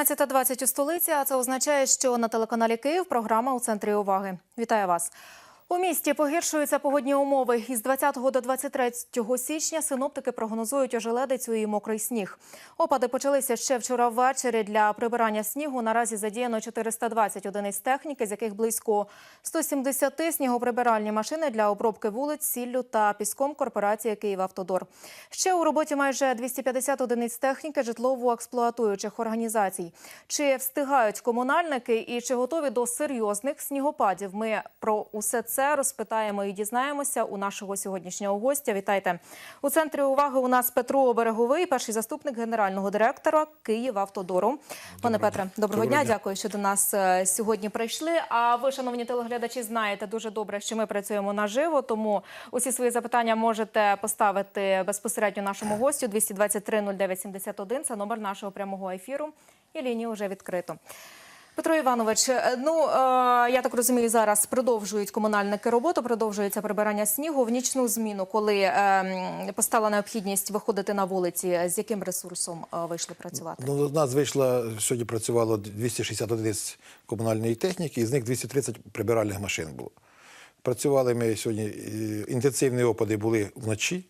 16.20 у столиці, а це означає, що на телеканалі Київ програма у центрі уваги. Вітаю вас. У місті погіршуються погодні умови. Із 20 до 23 січня синоптики прогнозують ожеледицю і мокрий сніг. Опади почалися ще вчора ввечері. Для прибирання снігу наразі задіяно 420 одиниць техніки, з яких близько 170 снігоприбиральні машини для обробки вулиць, сіллю та піском корпорації «Київавтодор». Ще у роботі майже 250 одиниць техніки житлово-експлуатуючих організацій. Чи встигають комунальники і чи готові до серйозних снігопадів? Ми про усе це розпитаємо і дізнаємося у нашого сьогоднішнього гостя. Вітайте у центрі уваги. У нас Петро Береговий, перший заступник генерального директора Київавтодору. Пане Петре, доброго, Доброго дня. дня. Дякую, що до нас е, сьогодні прийшли. А ви, шановні телеглядачі, знаєте дуже добре, що ми працюємо наживо, тому усі свої запитання можете поставити безпосередньо нашому гостю 223 09 71. Це номер нашого прямого ефіру. І лінію вже відкрито. Петро Іванович, е, ну е, я так розумію, зараз продовжують комунальники роботу, продовжується прибирання снігу в нічну зміну, коли е, постала необхідність виходити на вулиці. З яким ресурсом вийшли працювати? Ну, у нас вийшло, сьогодні працювало 260 одиниць комунальної техніки, із них 230 прибиральних машин було. Працювали ми сьогодні, інтенсивні опади були вночі,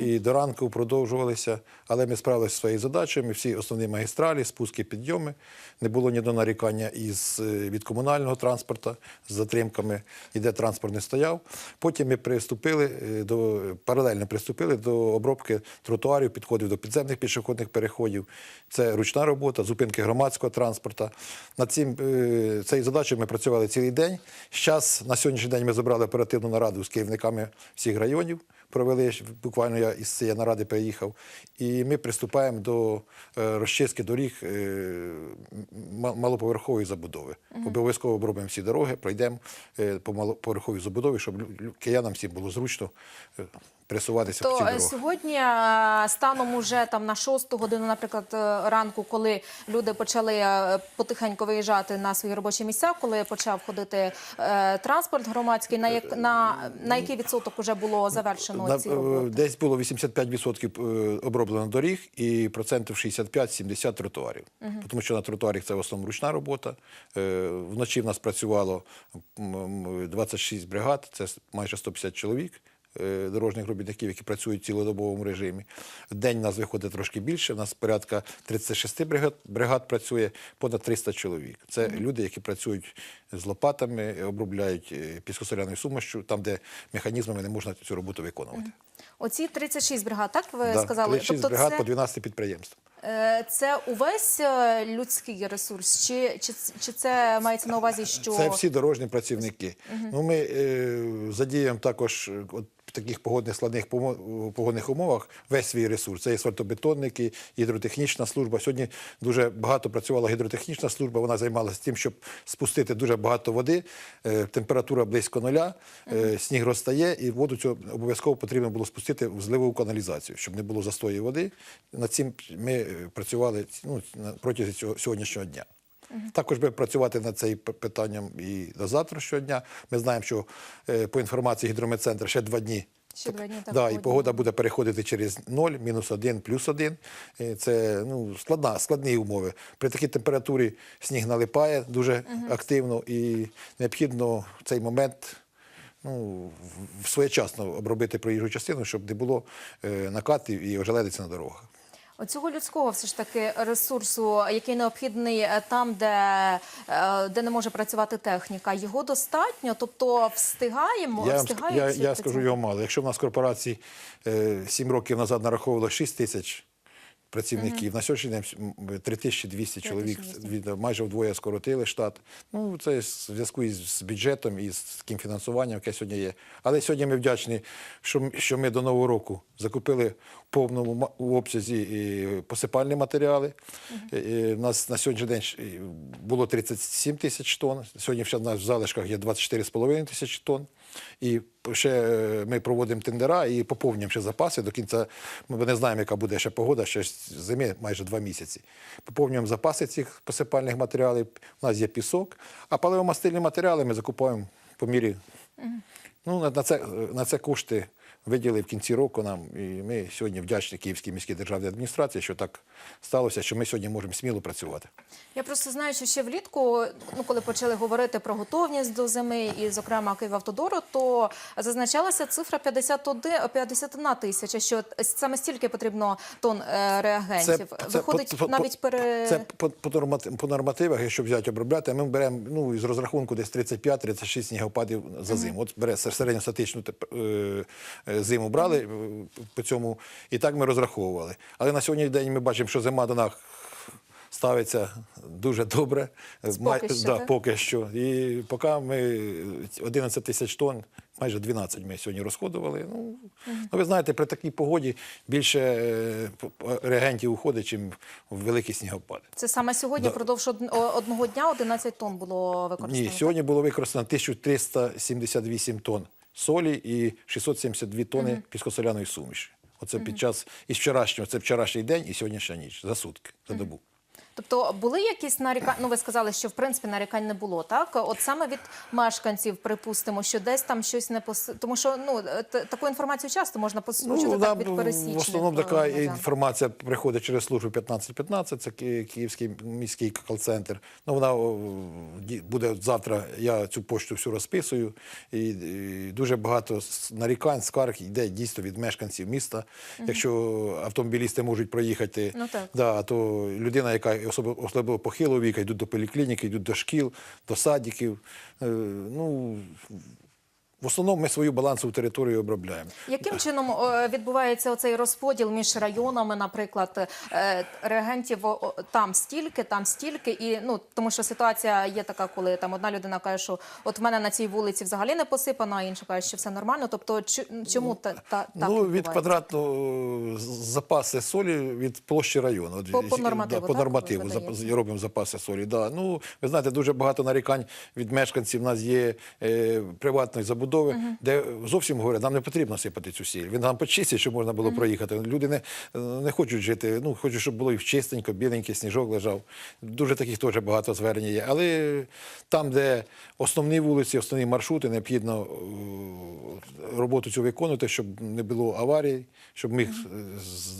і до ранку продовжувалися, але ми справилися зі своєю задачею. Всі основні магістралі, спуски, підйоми. Не було ні до нарікання із, е, від комунального транспорту з затримками, і де транспорт не стояв. Потім ми приступили е, до паралельно приступили до обробки тротуарів, підходів до підземних пішохідних переходів. Це ручна робота, зупинки громадського транспорту. Над цим е, цією задачею ми працювали цілий день. Зараз на сьогоднішній день ми забрали оперативну нараду з керівниками всіх районів. Провели буквально я із цієї наради приїхав, і ми приступаємо до е, розчистки доріг е, малоповерхової забудови. Обов'язково обробимо всі дороги, пройдемо е, по малоповерховій забудові, щоб киянам всім було зручно пересуватися по То цих е, дорогах. сьогодні е, станом уже там на шосту годину, наприклад, е, ранку, коли люди почали потихеньку виїжджати на свої робочі місця, коли почав ходити е, транспорт громадський, на як на, на який відсоток вже було завершено На- ці роботи? Десь було 85% е, оброблено доріг і процентів 65-70 тротуарів. Тому що на тротуарах це в основному ручна робота. Вночі в нас працювало м, м, 26 бригад, це майже 150 чоловік. Е, Дорожніх робітників, які працюють в цілодобовому режимі. День у нас виходить трошки більше. У нас порядка 36 бригад, бригад працює, понад 300 чоловік. Це люди, які працюють з лопатами, обробляють е, піскосоляною сумощю, там, де механізмами не можна цю роботу виконувати. Оці 36 бригад, так ви Да, сказали? 36 тобто бригад це, по 12 підприємств. е, це увесь людський ресурс, чи, чи, чи це мається на увазі, що Це всі дорожні працівники. Ну, ми е, задіємо також от, таких погодних складних погодних умовах весь свій ресурс. Це і асфальтобетонники, гідротехнічна служба. Сьогодні дуже багато працювала гідротехнічна служба. Вона займалася тим, щоб спустити дуже багато води. Е, температура близько нуля, е, сніг розтає, і воду цю обов'язково потрібно було спустити в зливову каналізацію, щоб не було застою води. Над цим ми е, працювали ну, протягом цього сьогоднішнього дня. Також би працювати над цим питанням і до завтрашнього дня. Ми знаємо, що е, по інформації гідрометцентру ще два дні. Ще два дні, так, да, і погода буде переходити через 0, мінус 1, плюс 1. Е, Це ну, складна, складні умови. При такій температурі сніг налипає дуже активно і необхідно в цей момент ну, своєчасно обробити проїжджу частину, щоб не було е, накатів і ожеледиці на дорогах. Оцього людського все ж таки ресурсу, який необхідний е, там, де, е, де не може працювати техніка, його достатньо, тобто встигаємо, Я, встигаємо я, я скажу його мало. Якщо в нас корпорації е, 7 років назад нараховувало 6 тисяч працівників, на сьогоднішній день м, 3200 чоловік, 3200. майже вдвоє скоротили штат. Ну, це в зв'язку із з бюджетом і з таким фінансуванням, яке сьогодні є. Але сьогодні ми вдячні, що, що ми до Нового року закупили в повному обсязі і посипальні матеріали. Е, е, У нас на сьогоднішній день було 37 тисяч тонн. Сьогодні в нас в залишках є 24,5 тисячі тонн. І ще е, ми проводимо тендера і поповнюємо ще запаси до кінця. Ми не знаємо, яка буде ще погода, ще зими майже два місяці. Поповнюємо запаси цих посипальних матеріалів. У нас є пісок, а паливомастильні матеріали ми закупаємо по мірі. Ну, на, на, це, на це кошти виділили в кінці року нам. І ми сьогодні вдячні Київській міській державній адміністрації, що так сталося, що ми сьогодні можемо сміло працювати. Я просто знаю, що ще влітку, ну коли почали говорити про готовність до зими, і зокрема Київавтодору, то зазначалася цифра 51, 51 тисяча, що саме стільки потрібно тонн е, реагентів. Виходить по- навіть пере... це по, по, нормативах, якщо взяти обробляти, ми беремо ну, із розрахунку десь 35-36 снігопадів за зиму. От бере середньостатичну е, е, зиму брали е, по цьому, і так ми розраховували. Але на сьогоднішній день ми бачимо, що зима до нас ставиться дуже добре. Поки що, да, поки що. І поки ми 11 тисяч тонн, майже 12 ми сьогодні розходували. Ну, ну ви знаєте, при такій погоді більше е, реагентів уходить, чим в великі снігопади. Це саме сьогодні Да. впродовж одного дня 11 тонн було використано. Ні, сьогодні було використано 1378 тонн солі і 672 тонни піскосоляної суміші. Оце під час із вчорашнього, це вчорашній день і сьогоднішня ніч за сутки, за добу. Тобто були якісь нарікання? Ну ви сказали, що в принципі нарікань не було, так? От саме від мешканців, припустимо, що десь там щось не пос... тому що ну т- таку інформацію часто можна почути так нам від пересічних. в основному е, така інформація приходить через службу 1515, це Київський міський кол-центр. Ну, вона буде завтра, я цю пошту всю розписую. І, і дуже багато нарікань, скарг йде дійсно від мешканців міста. Якщо автомобілісти можуть проїхати, Ну, так. Да, то людина, яка особливо, особливо похилого віка, йдуть до поліклініки, йдуть до шкіл, до садиків. Е, ну, в основному ми свою балансову територію обробляємо. Яким чином е, відбувається оцей розподіл між районами, наприклад, е, реагентів там стільки, там стільки, і ну тому що ситуація є така, коли там одна людина каже, що от в мене на цій вулиці взагалі не посипано, а інша каже, що все нормально. Тобто, чому та, та так ну, від квадратного запаси солі від площі району. По- по нормативу, да, по нормативу зап- робимо запаси солі. Да. Ну, ви знаєте, дуже багато нарікань від мешканців. У нас є е, приватної забудови, де зовсім говорять, нам не потрібно сипати цю сіль. Він нам почистить, щоб можна було проїхати. Люди не, не хочуть жити, ну, хочуть, щоб було і чистенько, біленький сніжок лежав. Дуже таких теж багато звернень є. Але там, де основні вулиці, основні маршрути, необхідно е, роботу цю виконувати, щоб не було аварій, щоб міг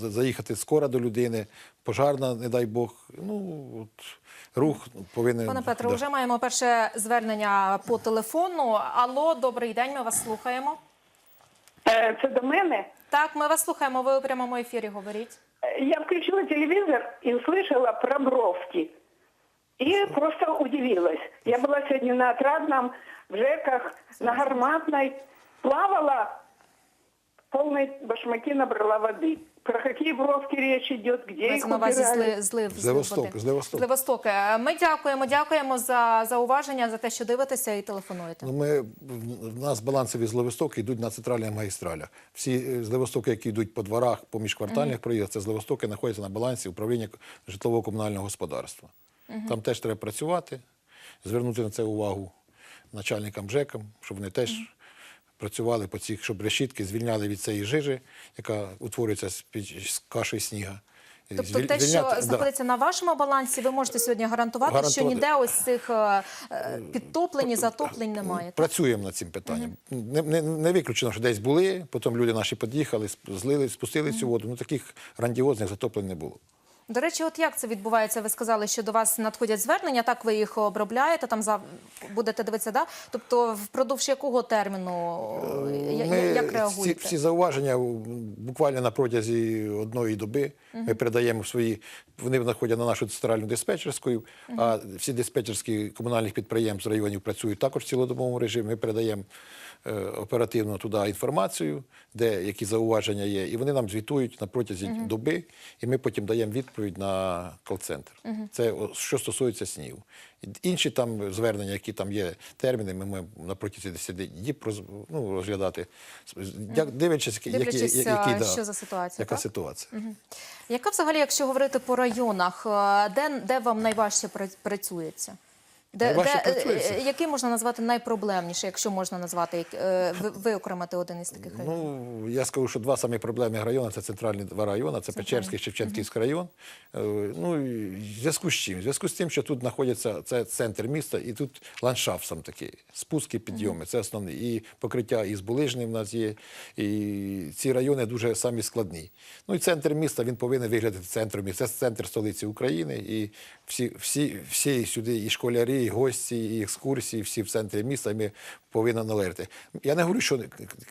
заїхати скоро до людини, пожарна, не дай Бог. Ну, от, рух повинен. Пане Петро, да. вже маємо перше звернення по телефону. Алло, добрий день, ми вас слухаємо. Е, Це до мене. Так, ми вас слухаємо. Ви у прямому ефірі говоріть. Е, Я включила телевизор и услышала про бровки. И просто удивилась. Я была сегодня на Отрадном, в ЖЭКах, на Гарматной. Плавала, полной башмаки набрала воды. Про какие бровки речь идет, где Мається их на увазі убирали? злив, З Левостока, води. з Левостока. З Левостока. Ми дякуємо, дякуємо за зауваження, за те, що дивитеся і телефонуєте. Ну, ми, в нас балансові з Левостока йдуть на центральних магістралях. Всі е, з Левостока, які йдуть по дворах, по міжквартальних проїздах, це з Левостока знаходяться на балансі управління житлово-комунального господарства. Там теж треба працювати, звернути на це увагу начальникам ЖЕКам, щоб вони теж працювали по цих, щоб решітки звільняли від цієї жижі, яка утворюється з, з каші сніга. Тобто Звіль- те, що да. знаходиться на вашому балансі, ви можете сьогодні гарантувати, що ніде ось цих е, е, підтоплень і затоплень немає. Працюємо над цим питанням. Не, не, не виключено, що десь були, потім люди наші під'їхали, злили, спустили цю воду. Ну таких грандіозних затоплень не було. До речі, от як це відбувається? Ви сказали, що до вас надходять звернення, так ви їх обробляєте, там за будете дивитися, да? Тобто впродовж якого терміну я- як всі, реагуєте? всі зауваження буквально на протязі одної доби ми передаємо свої. Вони знаходять на нашу центральну диспетчерську, а всі диспетчерські комунальних підприємств районів працюють також в цілодобовому режимі. Ми передаємо е, оперативно туди інформацію, де які зауваження є, і вони нам звітують на протязі доби, і ми потім даємо відповідь на кол-центр. Це що стосується снів. Інші там звернення, які там є терміни, ми маємо на протязі 10 діб ну, розглядати, дивлячись, які, які, які, да, що за ситуація, яка так? ситуація. Яка взагалі, якщо говорити по районах, е, де, де вам найважче працюється? Де, де, е, який можна назвати найпроблемніший, якщо можна назвати, е, ви- виокремити один із таких районів? Ну, я скажу, що два самі проблемні райони це центральні два райони, це Печерський Шевченківський район. Е, Ну, в зв'язку з чим? В зв'язку з тим, що тут знаходиться це центр міста, і тут ландшафт сам такий, спуски, підйоми, це основне. І покриття із булижним в нас є, і ці райони дуже самі складні. Ну і центр міста він повинен виглядати центром міста. Це центр столиці України, і всі, всі, всі сюди, і школярі, і гості, і екскурсії, всі в центрі міста. Ми повинні належати. Я не говорю, що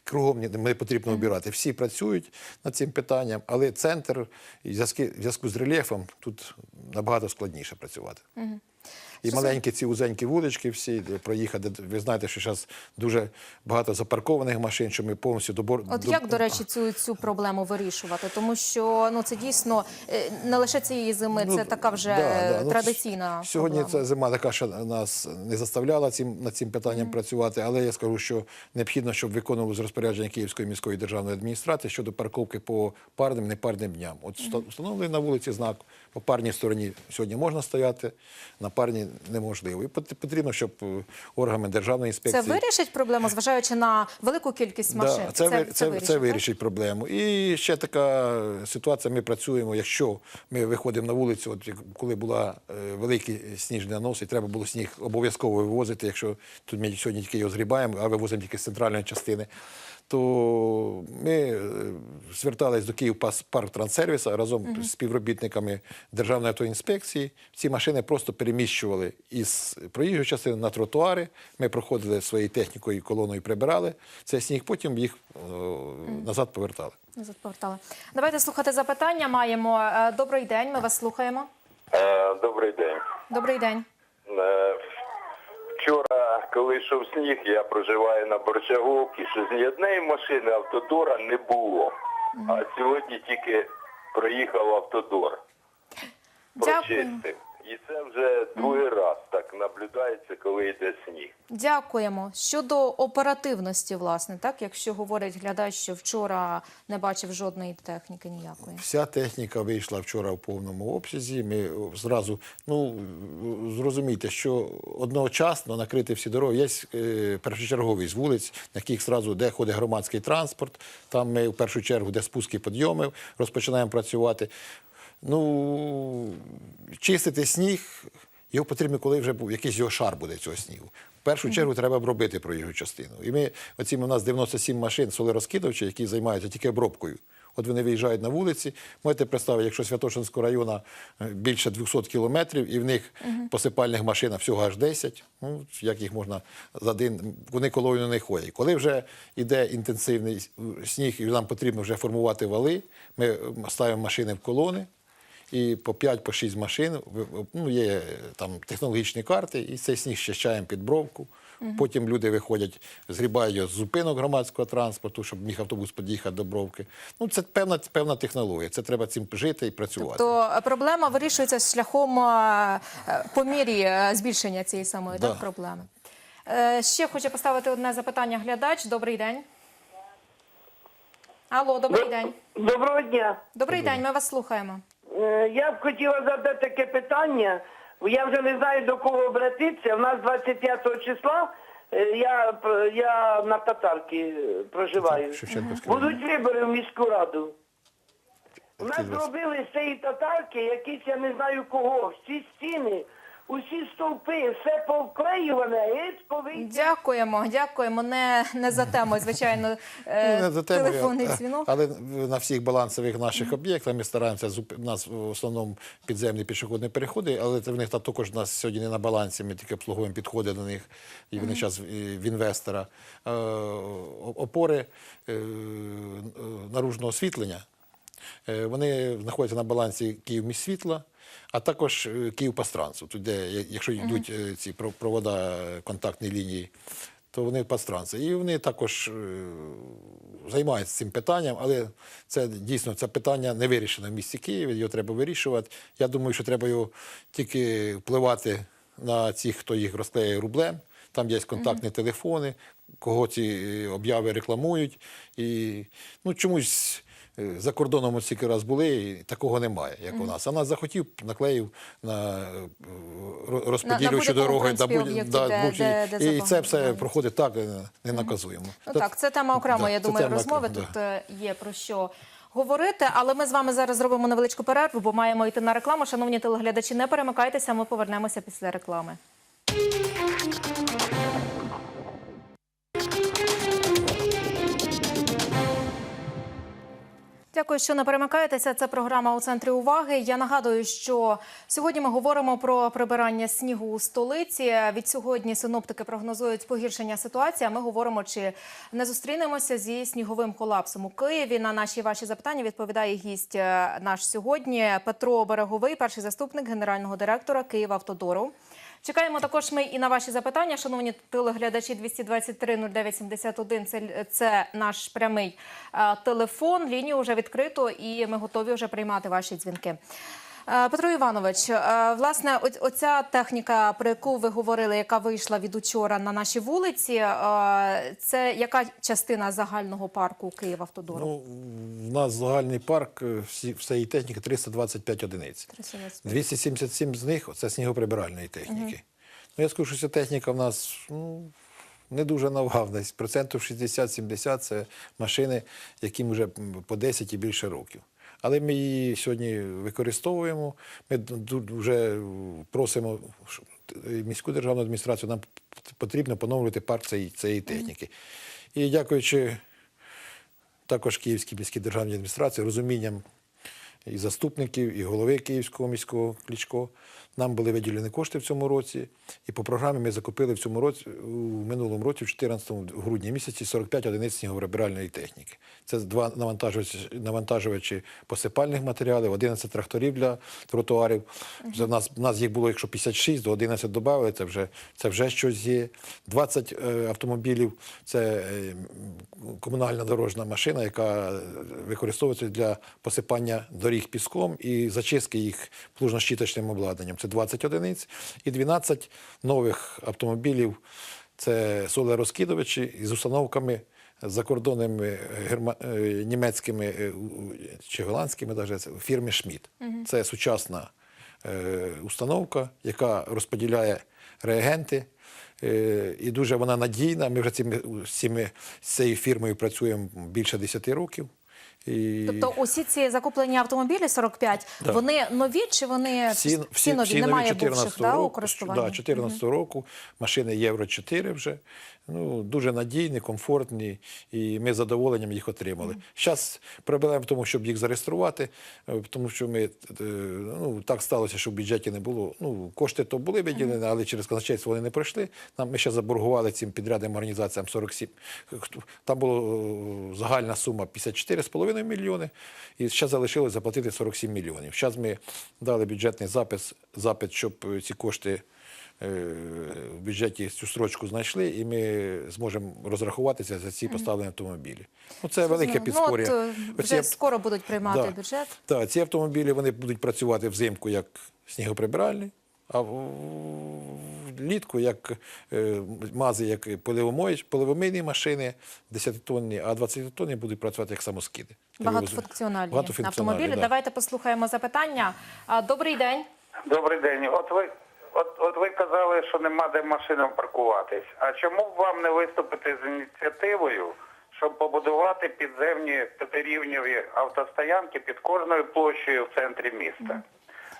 кругом не- потрібно обирати. Всі працюють над цим питанням, але центр в зв'язку з рельєфом тут набагато складніше працювати. І маленькі ці узенькі вулички всі проїхати. Ви знаєте, що зараз дуже багато запаркованих машин, що ми повністю добор. От як, до речі, цю, цю проблему вирішувати? Тому що ну це дійсно е, не лише цієї зими, це така вже Ну, да, да. Ну, традиційна Сьогодні проблема. ця зима така, що нас не заставляла цим, над цим питанням працювати, але я скажу, що необхідно, щоб виконувалось розпорядження Київської міської державної адміністрації щодо парковки по парним, непарним дням. От вста- встановлений на вулиці знак, по парній стороні сьогодні можна стояти, на парній неможливо. І потрібно, щоб е, органи державної інспекції... Це вирішить проблему, зважаючи на велику кількість машин. Да, це, ви- це, це, вирішить, вирішить проблему. І ще така ситуація. Ми працюємо. Якщо ми виходимо на вулицю, от коли була е, великий сніжний нанос, і треба було сніг обов'язково вивозити. Якщо тут ми сьогодні тільки його згрібаємо, а вивозимо тільки з центральної частини. То ми е, звертались до Київ парк транссервіса разом з співробітниками Державної автоінспекції. Ці машини просто переміщували із проїжджої частини на тротуари. Ми проходили своєю технікою, колоною прибирали цей сніг, потім їх е, назад повертали. Назад повертали. Давайте слухати запитання. Маємо Е, добрий день. Ми вас слухаємо. Добрий день. Добрий день. Вчора, коли йшов сніг, я проживаю на Борчаговці, що ні однієї машини автодора не було. А сьогодні тільки проїхав автодор. Дякую. Прочистив. І це вже другий раз так наблюдається, коли йде сніг. Дякуємо. Щодо оперативності, власне, так якщо говорить глядач, що вчора не бачив жодної техніки ніякої. Вся техніка вийшла вчора в повному обсязі. Ми зразу, ну зрозумійте, що одночасно накрити всі дороги. Є е, першочерговість вулиць, на яких зразу де ходить громадський транспорт. Там ми в першу чергу, де спуски підйоми, розпочинаємо працювати. Ну, чистити сніг, його потрібно, коли вже був якийсь його шар буде цього снігу. В першу чергу треба обробити проїжджу частину. І ми, оці у нас 97 машин солерозкидувачі, які займаються тільки обробкою. От вони виїжджають на вулиці. Можете представити, якщо Святошинського району е, більше 200 кілометрів, і в них посипальних машин всього аж 10, ну, як їх можна за день, вони колоною не ходять. Коли вже йде інтенсивний сніг, і нам потрібно вже формувати вали, ми е, ставимо машини в колони, і по 5 по 6 машин ви- ну, є там технологічні карти, і цей сніг щащаємо під бровку. Потім люди виходять, згрібають його з зупинок громадського транспорту, щоб міг автобус під'їхати до бровки. Ну, це певна, певна технологія. Це треба цим жити і працювати. То е, проблема вирішується шляхом е, е, по мірі е, збільшення цієї самої Да. так, проблеми. Е, Ще хочу поставити одне запитання глядач. Добрий день. Алло, добрий день. Доброго дня. Добрий день, ми вас слухаємо. Е, Я б хотіла задати таке питання. Я вже не знаю до кого обратитися. У нас 25 числа е, я, я на татарці е, проживаю. Будуть вибори в міську раду. У нас зробили з цієї татарки якісь, я не знаю кого, всі стіни, усі стовпи, все повклеюване. Дякуємо, дякуємо. Не, не за темою, звичайно, е, не за темою, телефонний дзвінок. Але на всіх балансових наших об'єктах ми стараємося У нас в основному підземні пішохідні переходи, але це в них та також у нас сьогодні не на балансі. Ми тільки обслуговуємо підходи до них, і вони зараз в інвестора. Е, Опори е, наружного освітлення. Вони знаходяться на балансі Київміськсвітла, а також е, Київпастранцу. Тут, де, якщо йдуть е, ці провода контактні лінії, то вони пастранці. І вони також е, займаються цим питанням, але це дійсно це питання не вирішено в місті Києві, його треба вирішувати. Я думаю, що треба його тільки впливати на цих, хто їх розклеює рублем. Там є контактні телефони, кого ці обяви рекламують. І ну, чомусь за кордоном ось стільки раз були, і такого немає, як у нас. А нас захотів, наклеїв на е, ро- розподілюючу дороги. принципі, об'єкті, де- де- де і це все проходить так, е, не наказуємо. Ну Та- так, це тема окремо, да, я думаю, розмови. окремо, Тут да. е, є про що говорити. Але ми з вами зараз зробимо невеличку перерву, бо маємо йти на рекламу. Шановні телеглядачі, не перемикайтеся, ми повернемося після реклами. Дякую, що не перемикаєтеся. Це програма у центрі уваги. Я нагадую, що сьогодні ми говоримо про прибирання снігу у столиці. Від сьогодні синоптики прогнозують погіршення ситуації. Ми говоримо, чи не зустрінемося зі сніговим колапсом у Києві. На наші ваші запитання відповідає гість е, наш сьогодні Петро Береговий, перший заступник генерального директора Київавтодору. Чекаємо також ми і на ваші запитання, шановні телеглядачі 223 09 71. Це, це наш прямий е, телефон. Лінію вже відкрито, і ми готові вже приймати ваші дзвінки. Е, Петро Іванович, е, власне, оця техніка, про яку ви говорили, яка вийшла від учора на наші вулиці, е, це яка частина загального парку Київавтодору? Ну, у нас загальний парк, всі, всієї техніки 325 одиниць. 325. 277 з них це снігоприбиральної техніки. Ну, я скажу, що ця техніка в нас ну, не дуже. Десь процентів 60-70 це машини, яким вже по 10 і більше років. Але ми її сьогодні використовуємо. Ми вже просимо міську державну адміністрацію, нам потрібно поновлювати парк цієї, цієї техніки. І дякуючи також Київській міській державній адміністрації розумінням і заступників, і голови Київського міського Кличко. Нам були виділені кошти в цьому році, і по програмі ми закупили в цьому році, у минулому році, в 14 грудні місяці, 45 одиниць снігоприбиральної техніки. Це два навантажувачі, навантажувачі посипальних матеріалів, 11 тракторів для тротуарів. В нас, в нас їх було, якщо 56, до 11 додали, це вже, це вже щось є. 20 е, автомобілів це е, комунальна дорожна машина, яка е, використовується для посипання доріг піском і зачистки їх плужно-щіточним обладнанням. Це 20 одиниць і 12 нових автомобілів. Це солерозкидувачі із установками закордонними герма... е, німецькими е, чи голландськими фірми Шмідт. Це сучасна е, установка, яка розподіляє реагенти. Е, І дуже вона надійна. Ми вже цими, цими, з цією фірмою працюємо більше 10 років. І... Тобто усі ці закуплені автомобілі 45, Да. вони нові чи вони всі, нові? Немає бувших да, у користуванні? Да, 14 року машини Євро 4 вже. Ну, дуже надійні, комфортні, і ми з задоволенням їх отримали. Зараз проблема в тому, щоб їх зареєструвати, е, тому що ми, е, ну, так сталося, що в бюджеті не було. Ну, кошти то були виділені, але через казначейство вони не пройшли. Нам, ми ще заборгували цим підрядним організаціям 47. Там була загальна сума 54,5 мільйони, і ще залишилось заплатити 47 мільйонів. Зараз ми дали бюджетний запис, запит, щоб е, ці кошти е, в бюджеті цю строчку знайшли, і ми зможемо розрахуватися за ці поставлені автомобілі. Ну, це велике Ну, підспоря. от, е, Оці скоро будуть приймати Да. бюджет. Так, ці автомобілі вони будуть працювати взимку як снігоприбиральні, а в- влітку як е, мази, як поливомийні машини 10-тонні, а 20-тонні будуть працювати як самоскиди. Багатофункціональні, Багатофункціональні, автомобілі. да. Давайте послухаємо запитання. Добрий день. Добрий день. От ви от, от ви казали, що нема де машинам паркуватись. А чому б вам не виступити з ініціативою, щоб побудувати підземні п'ятирівневі автостоянки під кожною площею в центрі міста?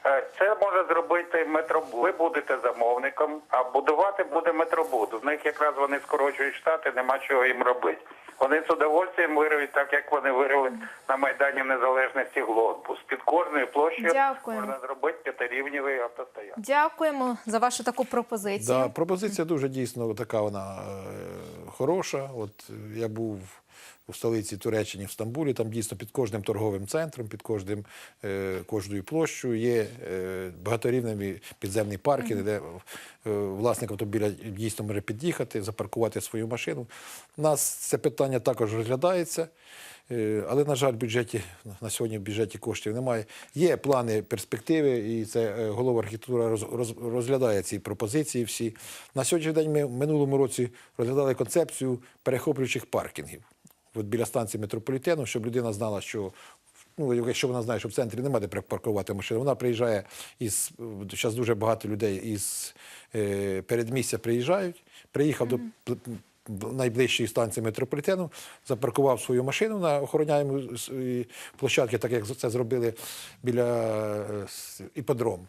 Е, Це може зробити метро. Ви будете замовником, а будувати буде метробуд. В них якраз вони скорочують штати, нема чого їм робити. Вони з удовольствием вирують, так як вони вирили на Майдані Незалежності глобус. Під кожною площею Дякуємо. можна зробити п'ятирівневий автостоянок. Дякуємо за вашу таку пропозицію. Да, пропозиція дуже дійсно така вона е, хороша. От я був у столиці Туреччині в Стамбулі, там дійсно під кожним торговим центром, під кожним, е, кожною площею є е, багаторівневі підземні парки, де е, власник автомобіля дійсно може під'їхати, запаркувати свою машину. У нас це питання також розглядається. Але, на жаль, в бюджеті на сьогодні в бюджеті коштів немає. Є плани перспективи, і це голова архітектура роз- роз- розглядає ці пропозиції всі. На сьогоднішній день ми в минулому році розглядали концепцію перехоплюючих паркінгів. От біля станції метрополітену, щоб людина знала, що ну, якщо вона знає, що в центрі немає де припаркувати машину, вона приїжджає із зараз дуже багато людей із е, передмістя приїжджають. Приїхав до пл- найближчої станції метрополітену, запаркував свою машину на охороняєму с- і площадці, так як це зробили біля е, іподрому.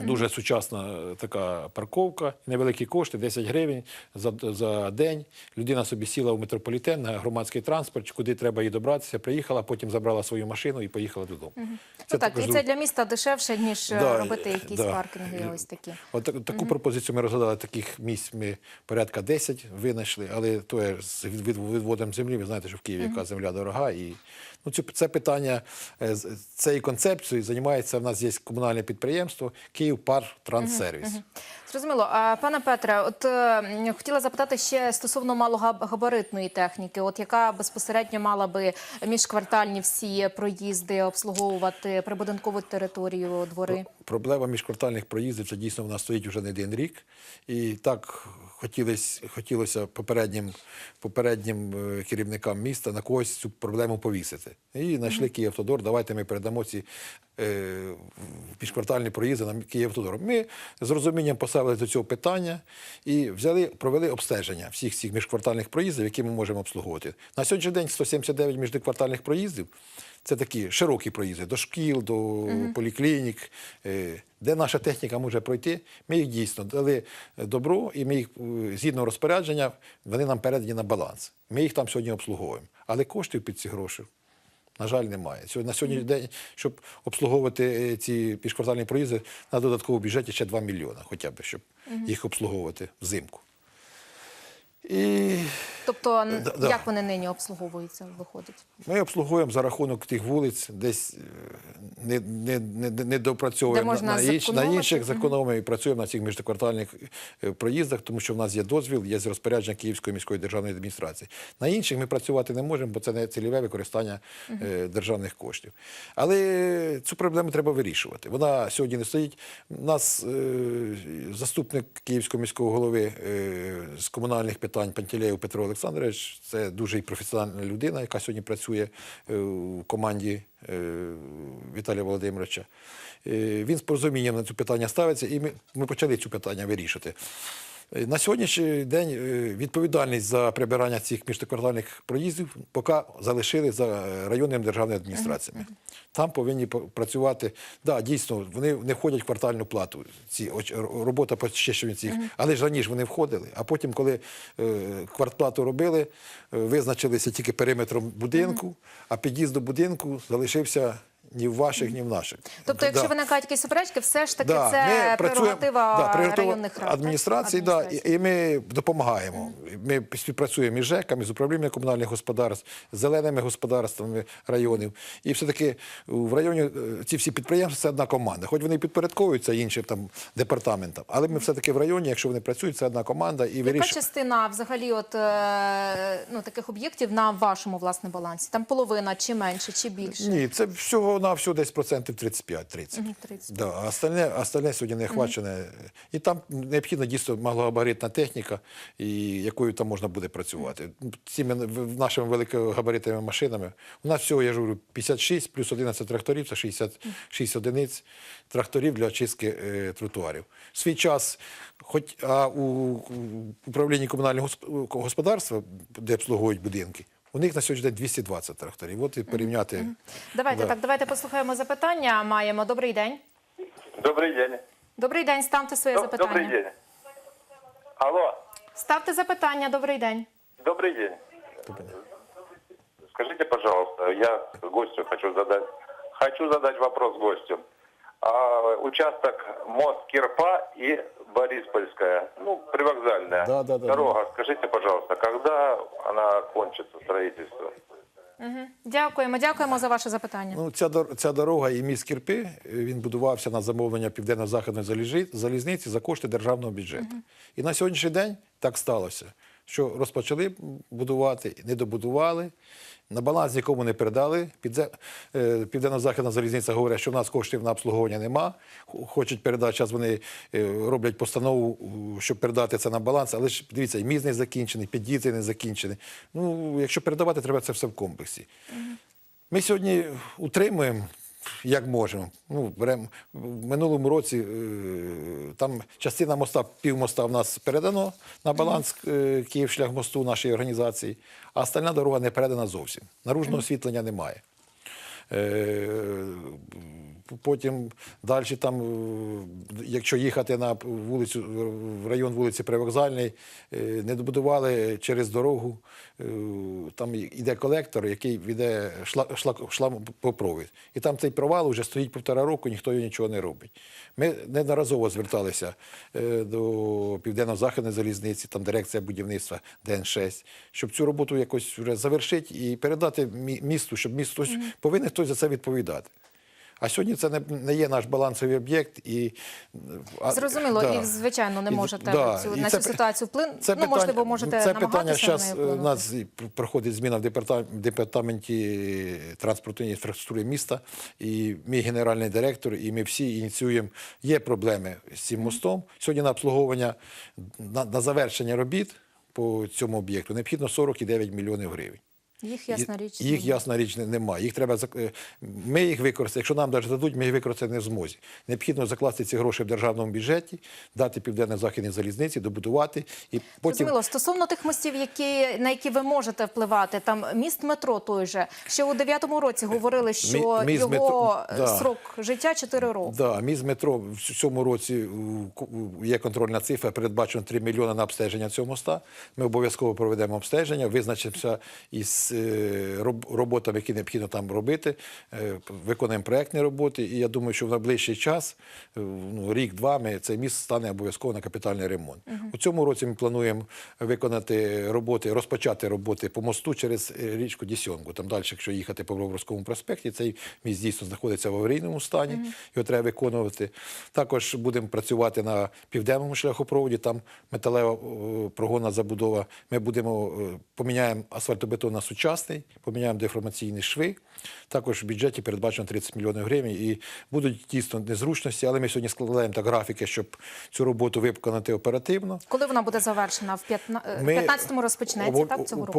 Дуже сучасна е, така парковка, невеликі кошти, 10 гривень за, за день. Людина собі сіла в метрополітен на громадський транспорт, куди треба їй добратися, приїхала, потім забрала свою машину і поїхала додому. Ну, так, також і це для міста дешевше, ніж е, Да, робити якісь да. паркінги ось такі. От так- таку пропозицію ми розглядали, таких місць ми порядка 10 винайшли, але то з від- від- відводом землі. Ви знаєте, що в Києві яка земля дорога. І ну, це питання е, цією концепцією займається. В нас є комунальне підприємство Київ Пар Транссервіс. Зрозуміло. А, Пане Петре, от е, хотіла запитати ще стосовно малогабаритної техніки, от яка безпосередньо мала би міжквартальні всі проїзди обслуговувати прибудинкову територію, двори. Проблема міжквартальних проїздів це дійсно вона стоїть вже не один рік. І так хотілося, хотілося попереднім, попереднім е, керівникам міста на когось цю проблему повісити. І знайшли Київавтодор, давайте ми передамо ці міжквартальні проїзди на Київавтодор. Ми з розумінням поставили до цього питання і взяли, провели обстеження всіх цих міжквартальних проїздів, які ми можемо обслуговувати. На сьогоднішній день 179 міжквартальних проїздів. Це такі широкі проїзди до шкіл, до поліклінік, е, де наша техніка може пройти. Ми їх дійсно дали добро, і ми їх е, згідно розпорядження, вони нам передані на баланс. Ми їх там сьогодні обслуговуємо. Але коштів під ці гроші, на жаль, немає. На сьогодні день, щоб обслуговувати е, ці пішквартальні проїзди, на додатковому бюджеті ще 2 мільйони, хоча б, щоб їх обслуговувати взимку. І Тобто, Да, да. як вони нині обслуговуються, виходить? Ми обслуговуємо за рахунок тих вулиць, десь е, не, не, не, не допрацьовуємо Де на, на, інш- на інших, зекономимо і працюємо на цих міжквартальних е, проїздах, тому що в нас є дозвіл, є розпорядження Київської міської державної адміністрації. На інших ми працювати не можемо, бо це не цільове використання е, державних коштів. Але цю проблему треба вирішувати. Вона сьогодні не стоїть. У нас е, заступник Київського міського голови е, з комунальних питань Пантелеєв Петро Олександрович. Це дуже професіональна людина, яка сьогодні працює е, в команді е, Віталія Володимировича. Е, Він з порозумінням на це питання ставиться, і ми, ми почали цю питання вирішувати. Е, На сьогоднішній день е, відповідальність за прибирання цих міжквартальних проїздів поки залишили за е, районними державними адміністраціями. Там повинні по- працювати. Да, дійсно, вони не входять в квартальну плату. Ці робота по очищенню цих, але ж раніше вони входили. А потім, коли е, квартплату робили, визначилися тільки периметром будинку, а під'їзд до будинку залишився ні в ваших, ні в наших. Тобто, якщо Да. виникають якісь суперечки, все ж таки Да, це прерогатива да, районних рад. так? да, і, і ми допомагаємо. Ми співпрацюємо із ЖЕКами, з управлінням комунальних господарств, з зеленими господарствами районів. І все-таки в районі е, ці всі підприємства це одна команда. Хоч вони підпорядковуються іншим там департаментам, але ми все-таки в районі, якщо вони працюють, це одна команда і Яка частина взагалі от, е, ну, таких об'єктів на вашому власне балансі? Там половина, чи менше, чи більше? Ні, це всього на всього десь процентів 35-30. 30. Да, а остальне, остальне сьогодні не охвачене. І там необхідна дійсно малогабаритна техніка, і якою там можна буде працювати. Цими нашими великогабаритними машинами. У нас всього, я ж говорю, 56 плюс 11 тракторів, це 66 одиниць тракторів для очистки е, тротуарів. Свій час, хоч а у управлінні комунального господарства, де обслуговують будинки, у них на сьогодні день 220 тракторів. От і порівняти. Давайте Да. так, давайте послухаємо запитання. Маємо. Добрий день. Добрий день. Добрий день, ставте своє Доб- запитання. Добрий день. Алло, Ставте запитання, добрий день. добрый день. Скажите, пожалуйста, я гостю хочу задать. Хочу задать вопрос гостю. А, участок мост Кирпа и Бориспольская, ну, привокзальная Да, да, да, дорога. Скажите, пожалуйста, когда она кончится, строительство? Дякуємо, дякуємо за ваше запитання. Ну, ця, дор- ця дорога і міст Кірпи, е, він будувався на замовлення Південно-Західної залізниці за кошти державного бюджету. І на сьогоднішній день так сталося, що розпочали будувати, не добудували. На баланс нікому не передали. Е, Південно-Західна залізниця говорить, що в нас коштів на обслуговування нема. Хочуть передати, зараз вони е, роблять постанову, щоб передати це на баланс. Але ж дивіться, і міст не закінчений, під'їзди не закінчені. Ну, якщо передавати, треба це все в комплексі. Ми сьогодні утримуємо, як можемо. Ну, берем. в минулому році е, там частина моста, півмоста в нас передано на баланс е, Київшляхмосту нашої організації, а остальна дорога не передана зовсім. Наружного освітлення немає. Потім далі там, е, якщо їхати на вулицю, в район вулиці Привокзальний, е, не добудували через дорогу. е, Там йде колектор, який веде шла- шла- шламопровід. І там цей провал вже стоїть півтора року, ніхто його нічого не робить. Ми неодноразово зверталися до Південно-Західної залізниці, там дирекція будівництва ДН6, щоб цю роботу якось вже завершити і передати місту, щоб місто повинен хтось за це відповідати. А сьогодні це не, не є наш балансовий об'єкт. І, Зрозуміло, да. і звичайно не можете да, цю, на цю ситуацію вплинути. Це ну, можливо, можете це питання зараз на у нас проходить зміна в департам- департаменті транспортної інфраструктури міста. І мій генеральний директор, і ми всі ініціюємо. Є проблеми з цим мостом. Сьогодні на обслуговування на, на завершення робіт по цьому об'єкту необхідно 49 мільйонів гривень. Їх ясна річ. Їх ясна річ немає. Їх треба е, ми їх використати. Якщо нам навіть дадуть, ми їх використати не в змозі. Необхідно закласти ці гроші в державному бюджеті, дати південно-західній залізниці, добудувати і потім. Зрозуміло, стосовно тих мостів, які, на які ви можете впливати, там міст метро той же. Ще у 9-му році говорили, що Мі- міст його метро, да. срок життя 4 роки. Да, міст метро в цьому році є контрольна цифра, передбачено 3 мільйони на обстеження цього моста. Ми обов'язково проведемо обстеження, визначимося із е, роб- роботами, які необхідно там робити, е, виконаємо проектні роботи. І я думаю, що в найближчий час, е, ну, рік-два, ми цей міст стане обов'язково на капітальний ремонт. У цьому році ми плануємо виконати роботи, розпочати роботи по мосту через річку Дісьонгу. Там далі, якщо їхати по Броварському проспекті, цей міст дійсно знаходиться в аварійному стані, його треба виконувати. Також будемо працювати на південному шляхопроводі, там металева прогонна забудова. Ми будемо поміняємо асфальтобетон на сучасний, поміняємо деформаційні шви. Також в бюджеті передбачено 30 мільйонів гривень. І будуть дійсно незручності, але ми сьогодні складаємо так графіки, щоб цю роботу виконати оперативно. Коли вона буде завершена? В 15-му розпочнеться, обов- так, цього року?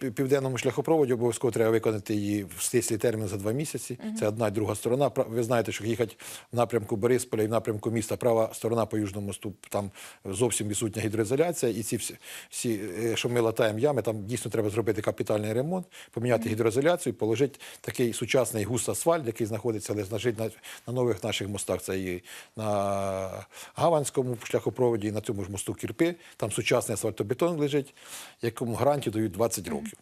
По пі- південному шляхопроводі обов'язково треба виконати її в стислий термін за два місяці. Це одна і друга сторона. Ви знаєте, що їхати в напрямку Борисполя і в напрямку міста, права сторона по Южному мосту, там зовсім відсутня гідроізоляція. І ці всі, всі, е, що ми латаємо ями, там дійсно треба зробити капітальний ремонт, поміняти гідроізоляцію, положити такий сучасний густ асфальт, який знаходиться лежить на, на нових наших мостах. Це і на Гаванському шляхопроводі, і на цьому ж мосту Кірпи. Там сучасний асфальтобетон лежить, якому гарантію дають 20 років.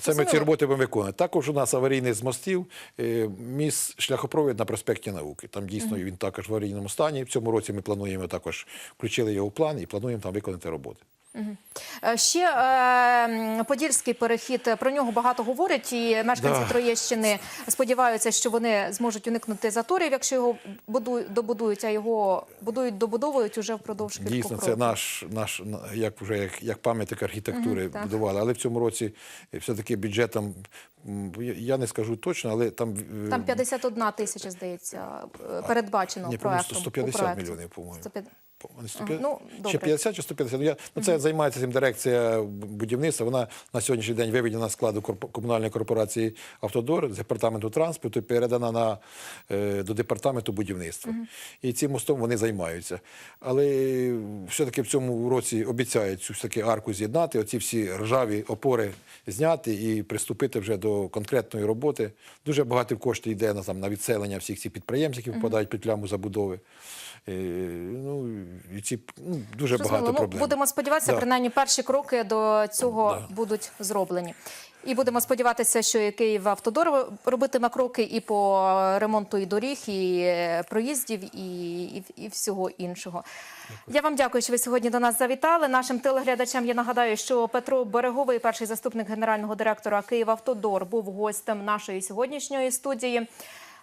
Це ми ці роботи будемо виконувати. Також у нас аварійний з мостів, е, міст шляхопровід на проспекті науки. Там дійсно він також в аварійному стані. В цьому році ми плануємо також включили його в план і плануємо там виконати роботи. Е, Ще е, подільський перехід е, про нього багато говорять, і мешканці Да. Троєщини сподіваються, що вони зможуть уникнути заторів, якщо його будують, добудують, а його будують, добудовують уже впродовж кількох Дійсно, це наш, наш як вже як, як пам'ятник архітектури так. будували. Але в цьому році е, все-таки бюджетом, я- не скажу точно, але там, Там 51 тисяча, здається, передбачено ні, проектом. 150 у проекті. мільйонів, по-моєму. 150. Вони 150 Ну, добре. чи 50 чи 150. Ну, я, ну, це займається цим дирекція будівництва. Вона на сьогоднішній день виведена з складу комунальної корпорації «Автодор» з департаменту транспорту і передана на, е, до департаменту будівництва. І цим мостом вони займаються. Але все-таки в цьому році обіцяють цю таки арку з'єднати, оці всі ржаві опори зняти і приступити вже до конкретної роботи. Дуже багато коштів йде на, там, на відселення всіх цих підприємств, які впадають під пляму забудови. Е, ну, і ці, ну, дуже Зрозуміло. багато Ну, проблем. будемо сподіватися, Да. принаймні перші кроки до цього Да. будуть зроблені. І будемо сподіватися, що і Київ автодор робитиме кроки і по ремонту і доріг, і проїздів, і, і, і всього іншого. Я вам дякую, що ви сьогодні до нас завітали. Нашим телеглядачам я нагадаю, що Петро Береговий, перший заступник генерального директора Київавтодор, був гостем нашої сьогоднішньої студії.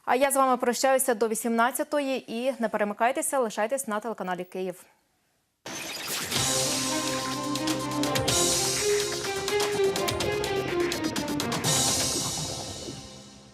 А я з вами прощаюся до 18-ї і не перемикайтеся, лишайтесь на телеканалі Київ.